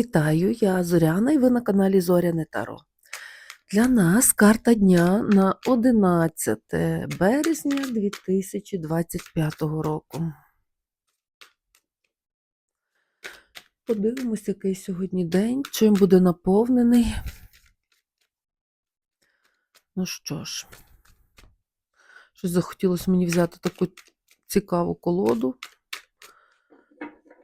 Вітаю, я Зоряна і ви на каналі Зоряне Таро. Для нас карта дня на 11 березня 2025 року. Подивимось, який сьогодні день, чим буде наповнений. Ну що ж, щось захотілося мені взяти таку цікаву колоду.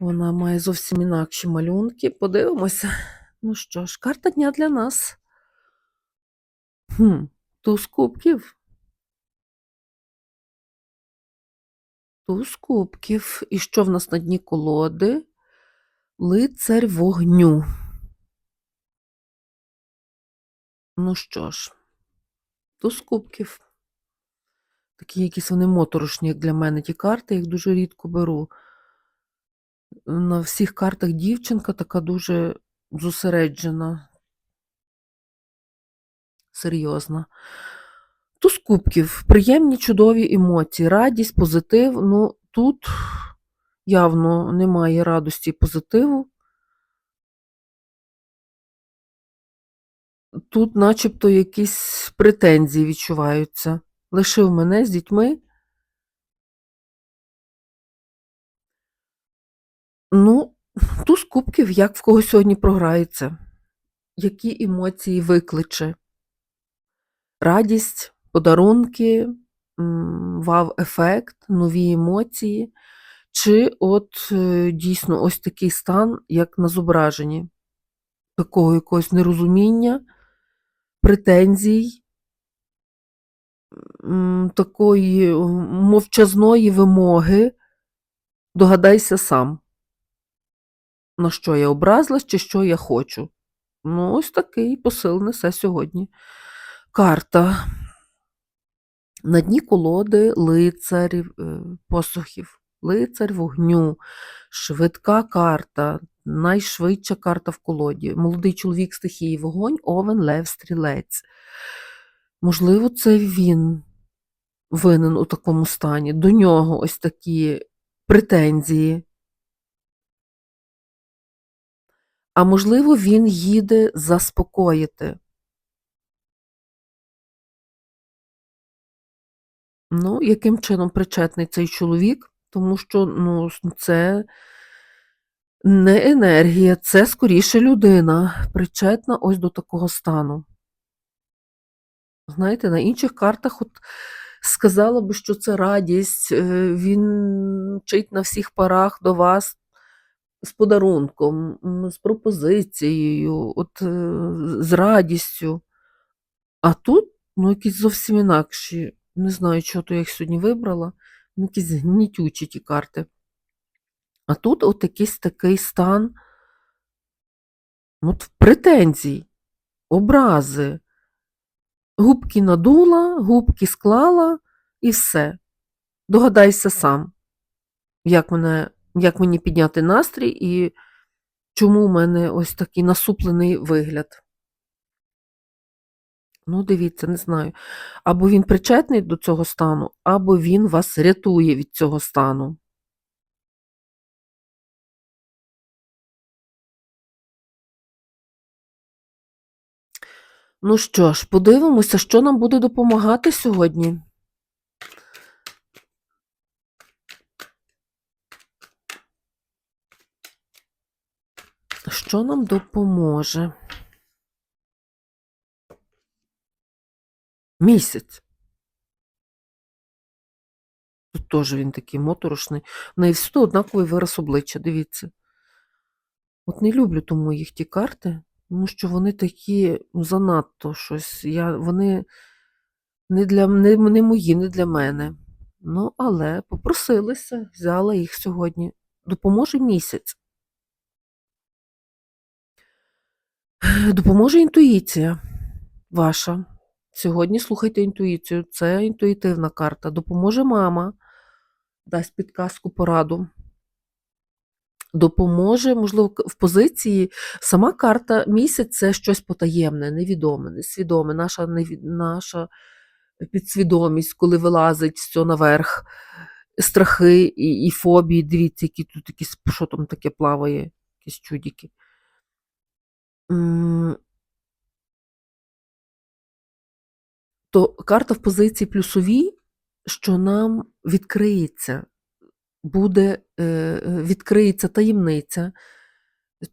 Вона має зовсім інакші малюнки. Подивимося. Ну що ж, карта дня для нас. Хм, Туз кубків. Туз кубків. І що в нас на дні колоди? Лицарь вогню. Ну що ж, туз кубків. Такі якісь вони моторошні, як для мене ті карти, їх дуже рідко беру. На всіх картах дівчинка така дуже зосереджена, серйозна. Туз кубків, приємні чудові емоції, радість, позитив. Ну, тут явно немає радості і позитиву. Тут начебто якісь претензії відчуваються. Лишив мене з дітьми. Ну, туз кубків, як в кого сьогодні програється, які емоції викличе. Радість, подарунки, вау-ефект, нові емоції, чи от е, дійсно ось такий стан, як на зображенні, такого якогось нерозуміння, претензій, такої мовчазної вимоги, догадайся сам, на що я образилась чи що я хочу. Ну, ось такий посил несе сьогодні. Карта. На дні колоди лицар е, посухів, лицар вогню, швидка карта, найшвидша карта в колоді. Молодий чоловік стихії вогонь, овен, лев, стрілець. Можливо, це він винен у такому стані. До нього ось такі претензії. А можливо, він їде заспокоїти. Ну, яким чином причетний цей чоловік? Тому що ну, це не енергія, це скоріше людина, причетна ось до такого стану. Знаєте, на інших картах от сказала би, що це радість, е, він мчить на всіх парах до вас з подарунком, з пропозицією, от е, з радістю. А тут ну, якісь зовсім інакші. Не знаю, чого то я їх сьогодні вибрала. Ну, якісь гнітючі ті карти. А тут от якийсь такий стан от претензій, образи. Губки надула, губки склала і все. Догадайся сам, як, мене, як мені підняти настрій і чому в мене ось такий насуплений вигляд. Ну, дивіться, не знаю. Або він причетний до цього стану, або він вас рятує від цього стану. Ну що ж, подивимося, що нам буде допомагати сьогодні. Що нам допоможе? Місяць. Тут теж він такий моторошний. В неї всюди однаковий вираз обличчя, дивіться. От не люблю тому їх ті карти, тому що вони такі ну, занадто щось. Я, Вони не, для, не, не мої, не для мене. Ну, але попросилися, взяла їх сьогодні. Допоможе місяць. Допоможе інтуїція ваша. Сьогодні слухайте інтуїцію, це інтуїтивна карта. Допоможе мама, дасть підказку пораду. Допоможе, можливо, в позиції сама карта місяць це щось потаємне, невідоме, несвідоме, наша невід... наша підсвідомість, коли вилазить все наверх, страхи і, і фобії. Дивіться, які тут якісь, що там таке плаває, якісь чудики. То карта в позиції плюсовій, що нам відкриється, буде, е, відкриється таємниця.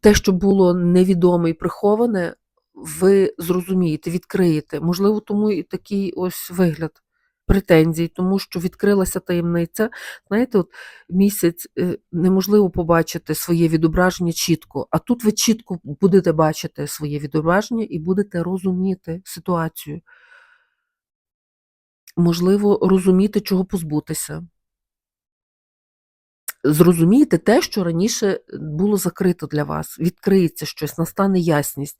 Те, що було невідоме і приховане, ви зрозумієте, відкриєте. Можливо, тому і такий ось вигляд претензій, тому що відкрилася таємниця. Знаєте, от місяць е, неможливо побачити своє відображення чітко, а тут ви чітко будете бачити своє відображення і будете розуміти ситуацію. Можливо, розуміти, чого позбутися. Зрозумієте те, що раніше було закрито для вас, відкриється щось, настане ясність.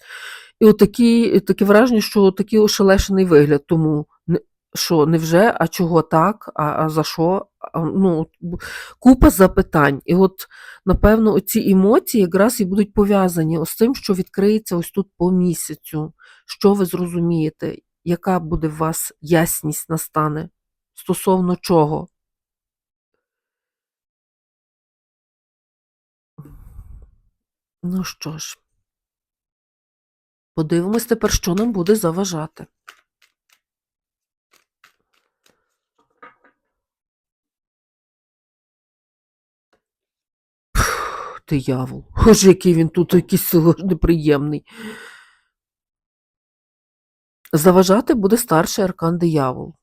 І отакі, таке враження, що такий ошелешений вигляд. Тому що невже, а чого так, а, а за що? А, Ну, купа запитань. І от, напевно, оці емоції якраз і будуть пов'язані з тим, що відкриється ось тут по місяцю. Що ви зрозумієте, яка буде в вас ясність настане? Стосовно чого? Ну що ж, подивимось тепер, що нам буде заважати. Диявол. Боже, який він тут якийсь неприємний. Заважати буде старший аркан диявол.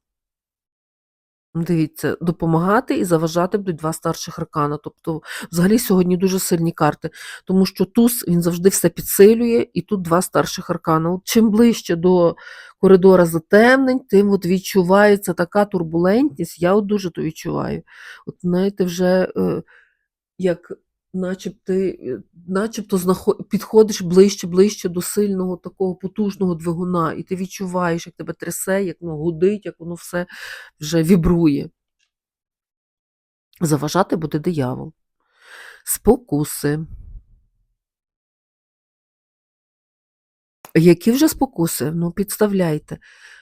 Дивіться, допомагати і заважати будуть два старших аркана. Тобто, взагалі, сьогодні дуже сильні карти, тому що туз він завжди все підсилює, і тут два старших аркана. От чим ближче до коридора затемнень, тим от відчувається така турбулентність. Я от дуже то відчуваю. От знаєте, вже е, як начебто, е, начебто знахо- підходиш ближче, ближче до сильного такого потужного двигуна, і ти відчуваєш, як тебе трясе, як воно гудить, як воно все вже вібрує. Заважати буде диявол. Спокуси. Які вже спокуси? Ну, підставляйте.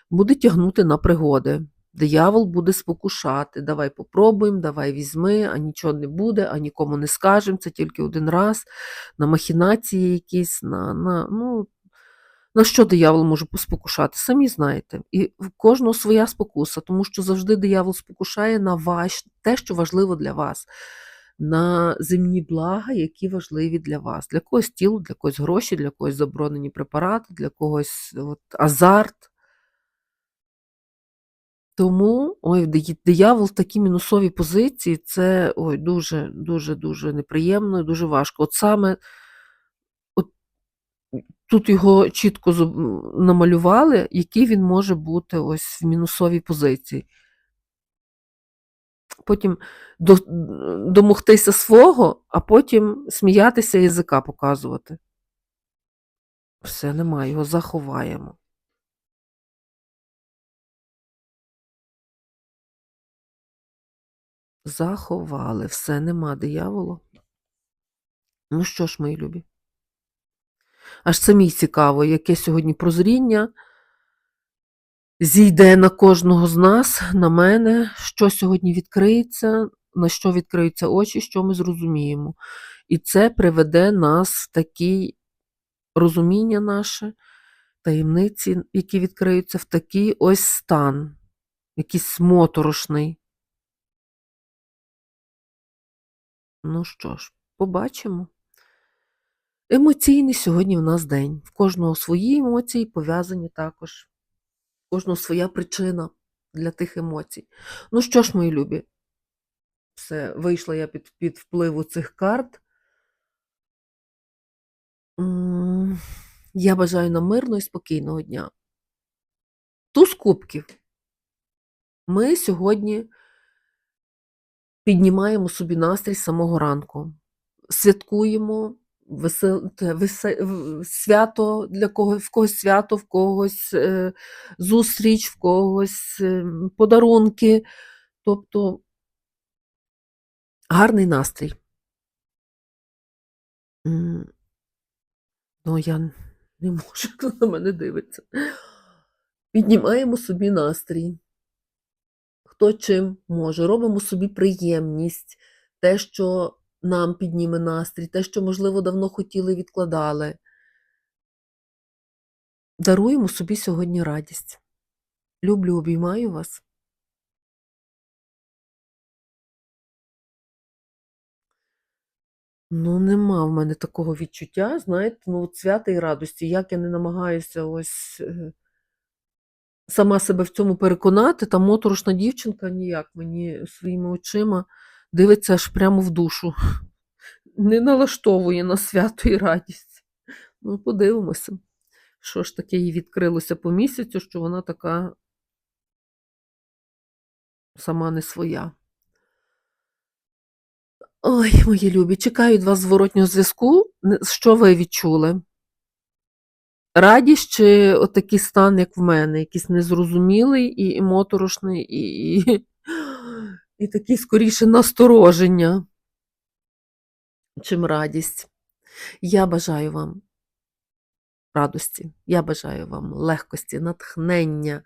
Буде тягнути на пригоди. Диявол буде спокушати. Давай попробуємо, давай візьми, а нічого не буде, а нікому не скажемо. Це тільки один раз. На махінації якісь, на, на, ну, на що диявол може спокушати? Самі знаєте. І в кожного своя спокуса, тому що завжди диявол спокушає на ваш, те, що важливо для вас. На земні блага, які важливі для вас. Для когось тіло, для когось гроші, для когось заборонені препарати, для когось от, азарт. Тому ой, диявол в такій мінусовій позиції це ой, дуже, дуже, дуже неприємно і дуже важко. От саме от тут його чітко намалювали, який він може бути ось в мінусовій позиції. Потім до, домогтися свого, а потім сміятися і язика показувати. Все, немає, його заховаємо. Заховали, все, нема дияволу. Ну що ж, мої любі? Аж самій цікаво, яке сьогодні прозріння зійде на кожного з нас, на мене, що сьогодні відкриється, на що відкриються очі, що ми зрозуміємо. І це приведе нас в такий розуміння наше, таємниці, які відкриються, в такий ось стан, якийсь моторошний. Ну що ж, побачимо. Емоційний сьогодні в нас день. В кожного свої емоції пов'язані також. В кожного своя причина для тих емоцій. Ну що ж, мої любі, все, вийшла я під, під впливу цих карт. Я бажаю нам мирного і спокійного дня. Туз кубків. Ми сьогодні піднімаємо собі настрій з самого ранку. Святкуємо весел... весе... свято для когось, в когось свято, в когось е... зустріч, в когось е... подарунки. Тобто гарний настрій. Ну, я не можу, хто на мене дивиться. Піднімаємо собі настрій. Хто чим може, робимо собі приємність, те, що нам підніме настрій, те, що, можливо, давно хотіли відкладали. Даруємо собі сьогодні радість. Люблю, обіймаю вас. Ну, нема в мене такого відчуття, знаєте, ну, от свята і радості. Як я не намагаюся ось е, сама себе в цьому переконати, та моторошна дівчинка ніяк мені своїми очима дивиться аж прямо в душу. Не налаштовує на свято і радість. Ну, подивимося, що ж таке їй відкрилося по місяцю, що вона така сама не своя. Ой, мої любі, чекаю від вас зворотнього зв'язку. Що ви відчули? Радість чи отакий стан, як в мене, якийсь незрозумілий і, моторошний, і, і, і такий скоріше настороження, чим радість. Я бажаю вам радості, я бажаю вам легкості, натхнення,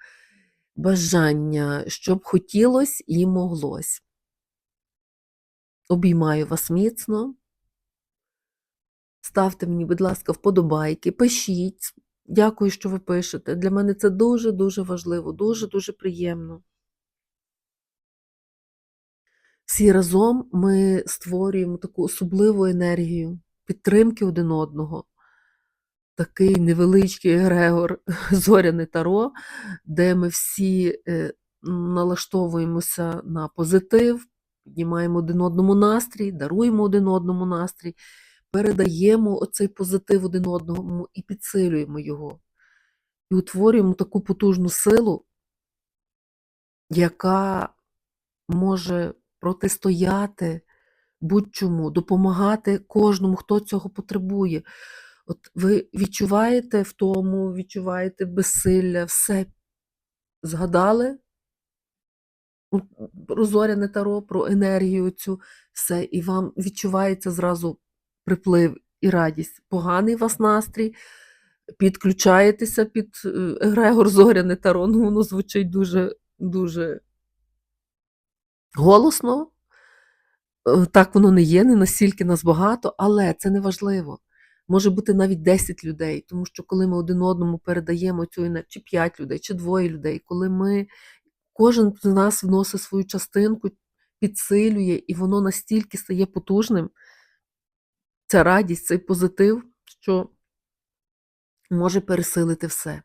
бажання, щоб хотілось і моглось. Обіймаю вас міцно. Ставте мені, будь ласка, вподобайки, пишіть. Дякую, що ви пишете. Для мене це дуже-дуже важливо, дуже-дуже приємно. Всі разом ми створюємо таку особливу енергію підтримки один одного. Такий невеличкий егрегор Зоряне Таро, де ми всі е, налаштовуємося на позитив, піднімаємо один одному настрій, даруємо один одному настрій, передаємо оцей позитив один одному і підсилюємо його. І утворюємо таку потужну силу, яка може протистояти будь-чому, допомагати кожному, хто цього потребує. От ви відчуваєте втому, відчуваєте безсилля, все згадали ну, про зоряне таро, про енергію цю, все, і вам відчувається зразу приплив і радість. Поганий вас настрій, підключаєтеся під е, егрегор зоряне таро, воно звучить дуже, дуже голосно. Е, Так воно не є, не настільки нас багато, але це не важливо. Може бути навіть 10 людей, тому що коли ми один одному передаємо цю енергію, чи 5 людей, чи двоє людей, коли ми кожен з нас вносить свою частинку, підсилює, і воно настільки стає потужним, ця радість, цей позитив, що може пересилити все.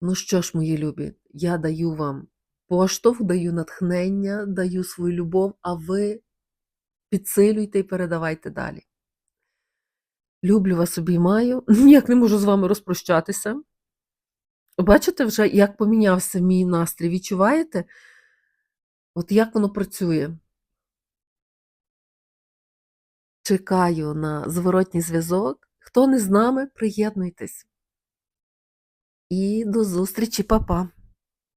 Ну що ж, мої любі, я даю вам поштовх, даю натхнення, даю свою любов, а ви підсилюйте і передавайте далі. Люблю вас, обіймаю. Ніяк не можу з вами розпрощатися. Бачите вже, як помінявся мій настрій? Відчуваєте? От як воно працює? Чекаю на зворотній зв'язок. Хто не з нами, приєднуйтесь. І до зустрічі, па-па!